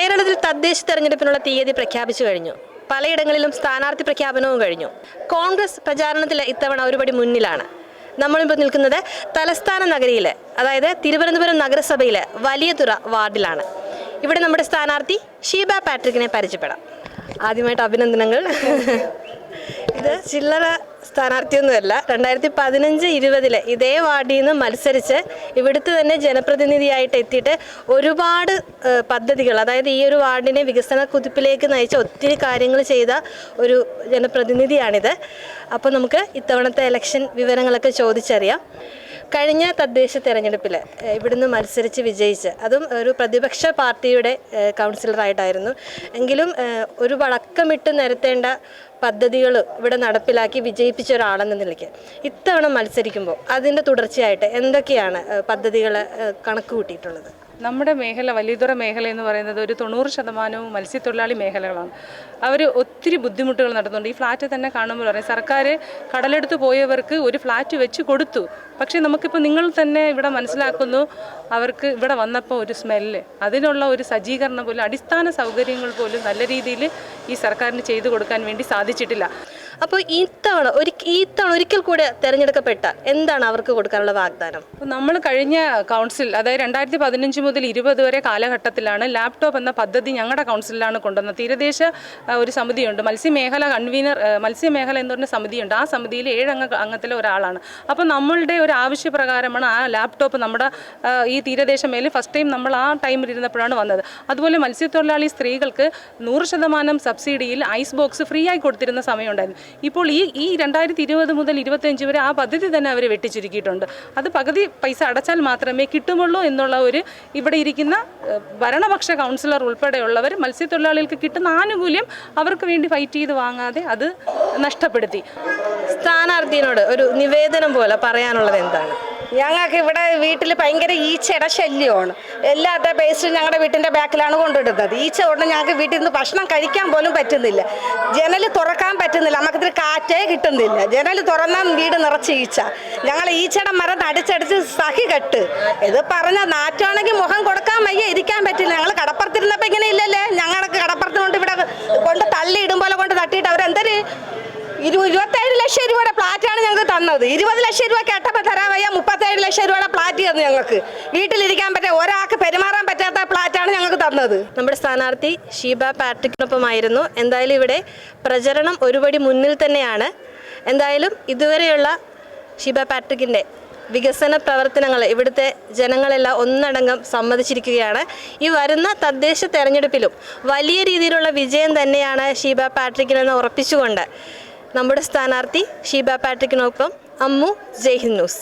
കേരളത്തിൽ തദ്ദേശ തെരഞ്ഞെടുപ്പിനുള്ള തീയതി പ്രഖ്യാപിച്ചു കഴിഞ്ഞു. പലയിടങ്ങളിലും സ്ഥാനാർത്ഥി പ്രഖ്യാപനവും കഴിഞ്ഞു. കോൺഗ്രസ് പ്രചാരണത്തിൽ ഇത്തവണ ഒരുപടി മുന്നിലാണ്. നമ്മളിപ്പോൾ നിൽക്കുന്നത് തലസ്ഥാന നഗരിയിലെ അതായത് തിരുവനന്തപുരം നഗരസഭയിലെ വലിയതുറ വാർഡിലാണ്. ഇവിടെ നമ്മുടെ സ്ഥാനാർത്ഥി ഷീബ പാട്രിക്കിനെ പരിചയപ്പെടാം. ആദ്യമായിട്ട് അഭിനന്ദനങ്ങൾ. ഇത് ചില്ലറ സ്ഥാനാർത്ഥിയൊന്നുമല്ല. രണ്ടായിരത്തി പതിനഞ്ച് ഇരുപതിലെ ഇതേ വാർഡിൽ നിന്ന് മത്സരിച്ച് ഇവിടുത്തെ തന്നെ ജനപ്രതിനിധിയായിട്ട് എത്തിയിട്ട് ഒരുപാട് പദ്ധതികൾ അതായത് ഈ ഒരു വാർഡിനെ വികസന കുതിപ്പിലേക്ക് നയിച്ച ഒത്തിരി കാര്യങ്ങൾ ചെയ്ത ഒരു ജനപ്രതിനിധിയാണിത്. അപ്പോൾ നമുക്ക് ഇത്തവണത്തെ ഇലക്ഷൻ വിവരങ്ങളൊക്കെ ചോദിച്ചറിയാം. കഴിഞ്ഞ തദ്ദേശ തെരഞ്ഞെടുപ്പിൽ ഇവിടുന്ന് മത്സരിച്ച് വിജയിച്ച് അതും ഒരു പ്രതിപക്ഷ പാർട്ടിയുടെ കൗൺസിലറായിട്ടായിരുന്നു. എങ്കിലും ഒരു വഴക്കമിട്ട് നിരത്തേണ്ട പദ്ധതികൾ ഇവിടെ നടപ്പിലാക്കി വിജയിപ്പിച്ച ഒരാളെന്ന നിലയ്ക്ക് ഇത്തവണ മത്സരിക്കുമ്പോൾ അതിന്റെ തുടർച്ചയായിട്ട് എന്തൊക്കെയാണ് പദ്ധതികൾ കണക്ക് കൂട്ടിയിട്ടുള്ളത് നമ്മുടെ മേഖല വലിയതുറ മേഖല എന്ന് പറയുന്നത് ഒരു തൊണ്ണൂറ് ശതമാനവും മത്സ്യത്തൊഴിലാളി മേഖലകളാണ്. അവർ ഒത്തിരി ബുദ്ധിമുട്ടുകൾ നടത്തുന്നുണ്ട്. ഈ ഫ്ലാറ്റ് തന്നെ കാണുമ്പോൾ പറയും സർക്കാർ കടലെടുത്ത് പോയവർക്ക് ഒരു ഫ്ലാറ്റ് വെച്ച് കൊടുത്തു. പക്ഷേ നമുക്കിപ്പോൾ നിങ്ങൾ തന്നെ ഇവിടെ മനസ്സിലാക്കുന്നു അവർക്ക് ഇവിടെ വന്നപ്പോൾ ഒരു സ്മെല്ല്. അതിനുള്ള ഒരു സജ്ജീകരണം പോലും അടിസ്ഥാന സൗകര്യങ്ങൾ പോലും നല്ല രീതിയിൽ ഈ സർക്കാരിന് ചെയ്തു കൊടുക്കാൻ വേണ്ടി സാധിച്ചിട്ടില്ല. അപ്പോൾ ഇത്തവണ ഒരു ഇത്തവണ ഒരിക്കൽ കൂടെ തിരഞ്ഞെടുക്കപ്പെട്ട എന്താണ് അവർക്ക് കൊടുക്കാനുള്ള വാഗ്ദാനം? നമ്മൾ കഴിഞ്ഞ കൗൺസിൽ അതായത് രണ്ടായിരത്തി പതിനഞ്ച് മുതൽ ഇരുപത് വരെ കാലഘട്ടത്തിലാണ് ലാപ്ടോപ്പ് എന്ന പദ്ധതി ഞങ്ങളുടെ കൗൺസിലാണ് കൊണ്ടുവന്നത്. തീരദേശ ഒരു സമിതിയുണ്ട്. മത്സ്യമേഖല കൺവീനർ മത്സ്യമേഖല എന്ന് പറഞ്ഞ സമിതിയുണ്ട്. ആ സമിതിയിൽ ഏഴംഗ അംഗത്തിലെ ഒരാളാണ്. അപ്പോൾ നമ്മളുടെ ഒരു ആവശ്യപ്രകാരമാണ് ആ ലാപ്ടോപ്പ് നമ്മുടെ ഈ തീരദേശ മേഖല ഫസ്റ്റ് ടൈം നമ്മൾ ആ ടൈമിൽ ഇരുന്നപ്പോഴാണ് വന്നത്. അതുപോലെ മത്സ്യത്തൊഴിലാളി സ്ത്രീകൾക്ക് നൂറ് ശതമാനം സബ്സിഡിയിൽ ഐസ് ബോക്സ് ഫ്രീ ആയി കൊടുത്തിരുന്ന സമയമുണ്ടായിരുന്നു. ഇപ്പോൾ ഈ ഈ രണ്ടായിരത്തി ഇരുപത് മുതൽ ഇരുപത്തഞ്ച് വരെ ആ പദ്ധതി തന്നെ അവർ വെട്ടിച്ചുരുക്കിയിട്ടുണ്ട്. അത് പകുതി പൈസ അടച്ചാൽ മാത്രമേ കിട്ടുമുള്ളൂ എന്നുള്ള ഒരു ഇവിടെ ഇരിക്കുന്ന ഭരണപക്ഷ കൗൺസിലർ ഉൾപ്പെടെയുള്ളവർ മത്സ്യത്തൊഴിലാളികൾക്ക് കിട്ടുന്ന ആനുകൂല്യം അവർക്ക് വേണ്ടി ഫൈറ്റ് ചെയ്ത് വാങ്ങാതെ അത് നഷ്ടപ്പെടുത്തി. സ്ഥാനാർത്ഥിയോട് ഒരു നിവേദനം പോലെ പറയാനുള്ളത് എന്താണ്? ഞങ്ങൾക്ക് ഇവിടെ വീട്ടിൽ ഭയങ്കര ഈച്ചയുടെ ശല്യമാണ്. എല്ലാത്ത പേസ്റ്റും ഞങ്ങളുടെ വീട്ടിന്റെ ബാക്കിലാണ് കൊണ്ടിടുന്നത്. ഈച്ച കൊണ്ട് ഞങ്ങൾക്ക് വീട്ടിൽ നിന്ന് ഭക്ഷണം കഴിക്കാൻ പോലും പറ്റുന്നില്ല. ജനൽ തുറക്കാൻ പറ്റുന്നില്ല. നമുക്കിതിൽ കാറ്റേ കിട്ടുന്നില്ല. ജനൽ തുറന്നാൽ വീട് നിറച്ച് ഈച്ച. ഞങ്ങൾ ഈച്ചയുടെ മരം അടിച്ചടിച്ച് സഹി കെട്ട്. ഇത് പറഞ്ഞ നാറ്റാണെങ്കിൽ മുഖം കൊടുക്കാൻ വയ്യ ഇരിക്കാൻ പറ്റില്ല ഞങ്ങൾ കടപ്പുറത്തിരുന്നപ്പോൾ ഇങ്ങനെ ഇല്ലല്ലേ ഞങ്ങൾക്ക് കടപ്പുറത്ത് കൊണ്ട് ഇവിടെ കൊണ്ട് തള്ളി ഇടും പോലെ കൊണ്ട് തട്ടിയിട്ട് അവരെന്തൊരു ഇരു ഇരുപത്തേഴ് ലക്ഷം രൂപയുടെ പ്ലാറ്റാണ് ഞങ്ങൾക്ക് തന്നത്. ഇരുപത് ലക്ഷം രൂപ കേട്ടപ്പോൾ തരാൻ വയ്യ. മുപ്പത്തേഴ് ലക്ഷം രൂപയുടെ പ്ലാറ്റ് തന്നു ഞങ്ങൾക്ക്. വീട്ടിലിരിക്കാൻ പറ്റിയ ഒരാൾക്ക് പെരുമാറാൻ പറ്റാത്ത പ്ലാറ്റാണ് ഞങ്ങൾക്ക് തന്നത്. നമ്മുടെ സ്ഥാനാർത്ഥി ഷീബ പാട്രിക്കിനൊപ്പമായിരുന്നു. എന്തായാലും ഇവിടെ പ്രചരണം ഒരുപടി മുന്നിൽ തന്നെയാണ്. എന്തായാലും ഇതുവരെയുള്ള ഷീബ പാട്രിക്കിന്റെ വികസന പ്രവർത്തനങ്ങൾ ഇവിടുത്തെ ജനങ്ങളെല്ലാം ഒന്നടങ്കം സമ്മതിച്ചിരിക്കുകയാണ്. ഈ വരുന്ന തദ്ദേശ തെരഞ്ഞെടുപ്പിലും വലിയ രീതിയിലുള്ള വിജയം തന്നെയാണ് ഷീബ പാട്രിക്കിനെന്ന് ഉറപ്പിച്ചുകൊണ്ട് നമ്മുടെ സ്ഥാനാർത്ഥി ഷീബ പാട്രിക്കിനൊപ്പം അമ്മു ജയ്ഹിന്ദ് ന്യൂസ്.